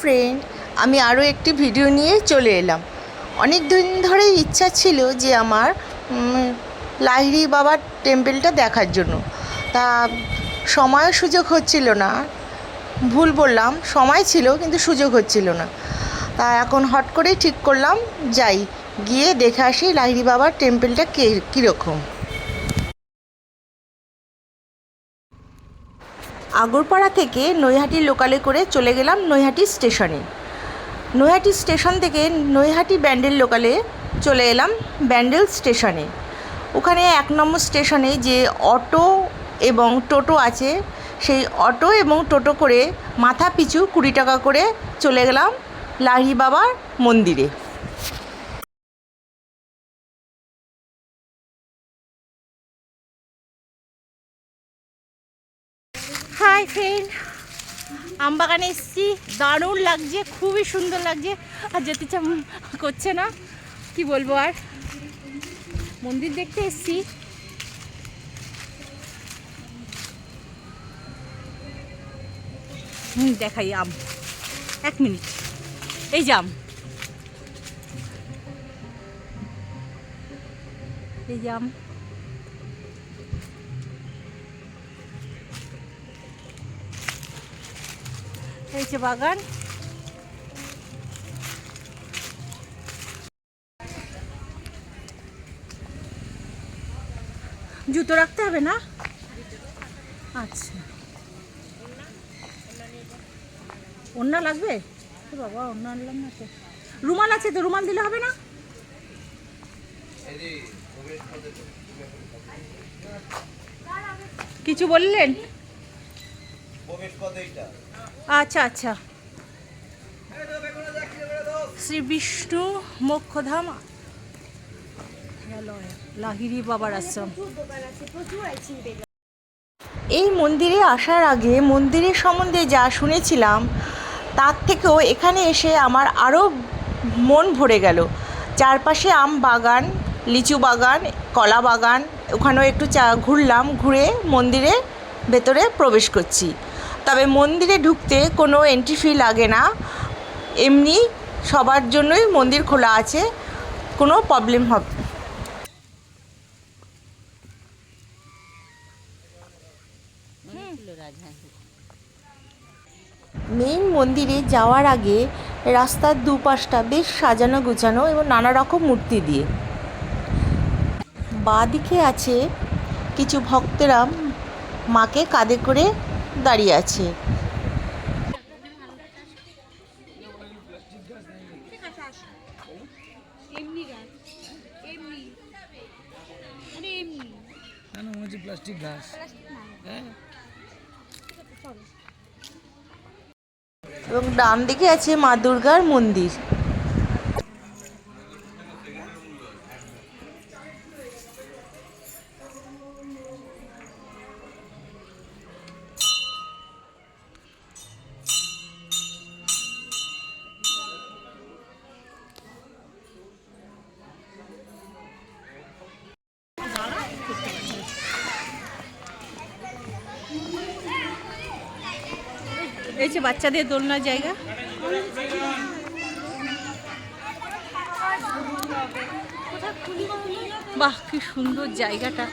Friend আমি আরও একটি ভিডিও নিয়ে চলে এলাম। অনেক দিন ধরেই ইচ্ছা ছিল যে আমার লাহিড়ি বাবার টেম্পেলটা দেখার জন্য। তা সময় সুযোগ হচ্ছিল না। ভুল বললাম, সময় ছিল কিন্তু সুযোগ হচ্ছিল না। তা এখন হট করেই ঠিক করলাম, যাই। গিয়ে দেখে আসি লাহিড়ি বাবার টেম্পেলটা কে কীরকম। আগরপাড়া থেকে নৈহাটি লোকালে করে চলে গেলাম নৈহাটি স্টেশনে। নৈহাটি স্টেশন থেকে নৈহাটি ব্যান্ডেল লোকালে চলে এলাম ব্যান্ডেল স্টেশনে। ওখানে এক নম্বর স্টেশনে যে অটো এবং টোটো আছে, সেই অটো এবং টোটো করে মাথা পিছু কুড়ি টাকা করে চলে গেলাম লাহি বাবার মন্দিরে। হাই ফ্রেন্ড আমবাগানে এসেছি। দারুণ লাগছে, খুবই সুন্দর লাগছে। আর যেতে ইচ্ছা করছে না, কি বলব আর? মন্দির দেখতে এসেছি। হুম, দেখাই আম। এক মিনিট। এই যে আম। এই যে আম। এই যে বাগান। জুতো রাখতে হবে না? আচ্ছা। ওন্না লাগবে? বাবা ওন্না আনলাম না তো। রুমাল আছে তো, রুমাল দিলে হবে না? কিছু বললেন? আচ্ছা আচ্ছা। শ্রী বিষ্ণু মোক্ষধাম লাহিরি বাবার আশ্রম। এই মন্দিরে আসার আগে মন্দিরের সম্বন্ধে যা শুনেছিলাম, তার থেকেও এখানে এসে আমার আরও মন ভরে গেল। চারপাশে আম বাগান, লিচু বাগান, কলা বাগান, ওখানেও একটু চা ঘুরলাম, ঘুরে মন্দিরে ভেতরে প্রবেশ করছি। তবে মন্দিরে ঢুকতে কোনো এন্ট্রি ফি লাগে না। এমনি সবার জন্যই মন্দির খোলা আছে, কোনো প্রবলেম হবে মেইন মন্দিরে যাওয়ার আগে রাস্তার দুপাশটা বেশ সাজানো গোছানো এবং নানা রকম মূর্তি দিয়ে। বাঁদিকে আছে কিছু ভক্তরা মাকে কাঁধে করে দাঁড়িয়ে আছে। মনে হচ্ছে প্লাস্টিক ঘাস হ্যাঁ। এবং ডান দিকে আছে মা দুর্গার মন্দির। যে বাচ্চাদের দোলনার জায়গা বাহ কি সুন্দর জায়গাটা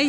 এই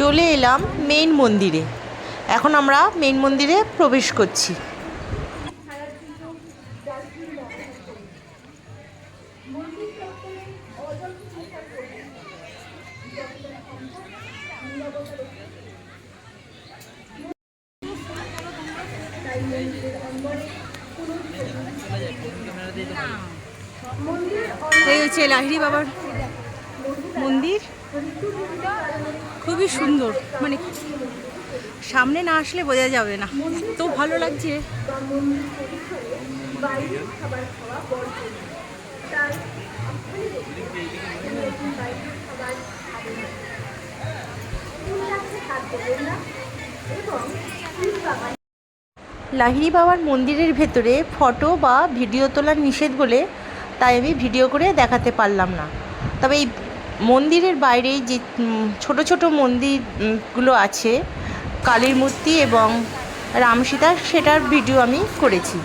চলে এলাম মেইন মন্দিরে। এখন আমরা মেইন মন্দিরে প্রবেশ করছি। এই হচ্ছে লাহিড়ি বাবার মন্দির। খুবই সুন্দর। মানে সামনে না আসলে বোঝা যাবে না। এত ভালো লাগছে। লাহিড়ি বাবার মন্দিরের ভেতরে ফটো বা ভিডিও তোলার নিষেধ বলে তাই আমি ভিডিও করে দেখাতে পারলাম না। তবে এই মন্দিরের বাইরেই যে ছোট ছোট মন্দিরগুলো আছে কালীর মূর্তি এবং রামসীতা, সেটার ভিডিও আমি করেছি।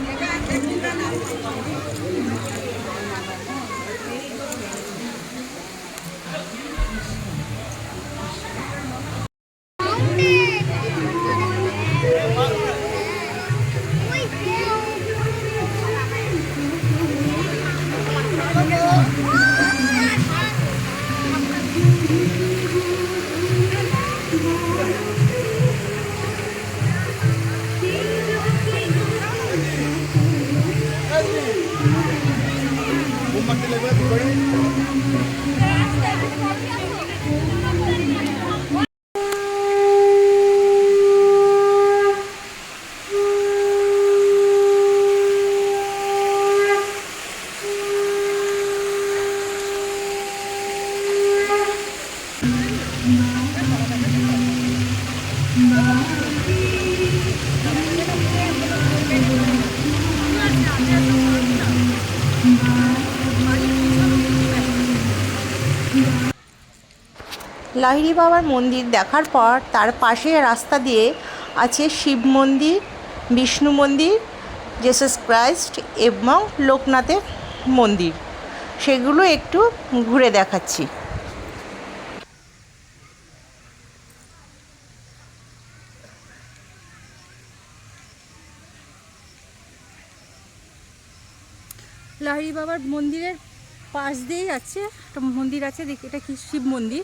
লাহিড়ি বাবার মন্দির দেখার পর তার পাশে রাস্তা দিয়ে আছে শিব মন্দির, বিষ্ণু মন্দির জেসাস ক্রাইস্ট এবং লোকনাথের মন্দির। সেগুলো একটু ঘুরে দেখাচ্ছি। লাহিড়ি বাবার মন্দিরের পাশ দিয়েই আছে, একটা মন্দির আছে, দেখি, এটা কি শিব মন্দির?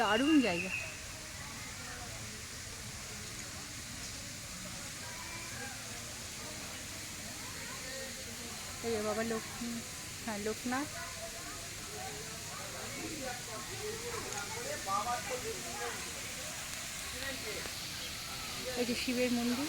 দারুণ জায়গা। এই বাবা লোক হ্যাঁ লোকনাথ। এই যে শিবের মন্দির।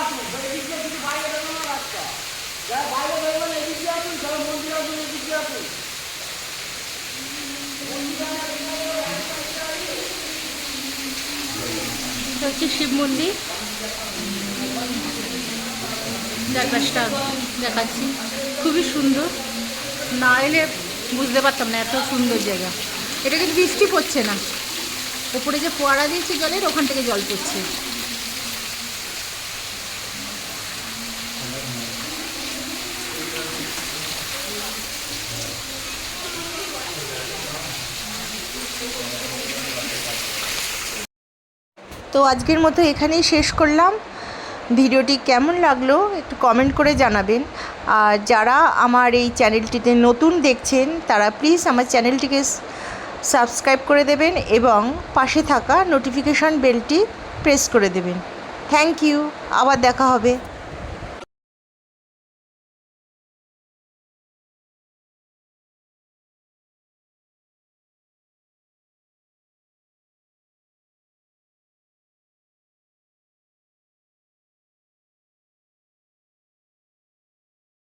এটা হচ্ছে শিব মন্দির। চারপাশটা দেখাচ্ছি। খুবই সুন্দর। না এলে বুঝতে পারতাম না, এত সুন্দর জায়গা। এটা কিন্তু বৃষ্টি পড়ছে না। উপরে যে ফোয়ারা দিয়েছে জলের, ওখান থেকে জল পড়ছে। তো আজকের মতো এখানেই শেষ করলাম। ভিডিওটি কেমন লাগল একটু কমেন্ট করে জানাবেন। আর যারা আমার এই চ্যানেলটিতে নতুন দেখছেন, তারা প্লিজ আমার চ্যানেলটিকে সাবস্ক্রাইব করে দেবেন এবং পাশে থাকা নোটিফিকেশান বেলটি প্রেস করে দেবেন। থ্যাংক ইউ আবার দেখা হবে।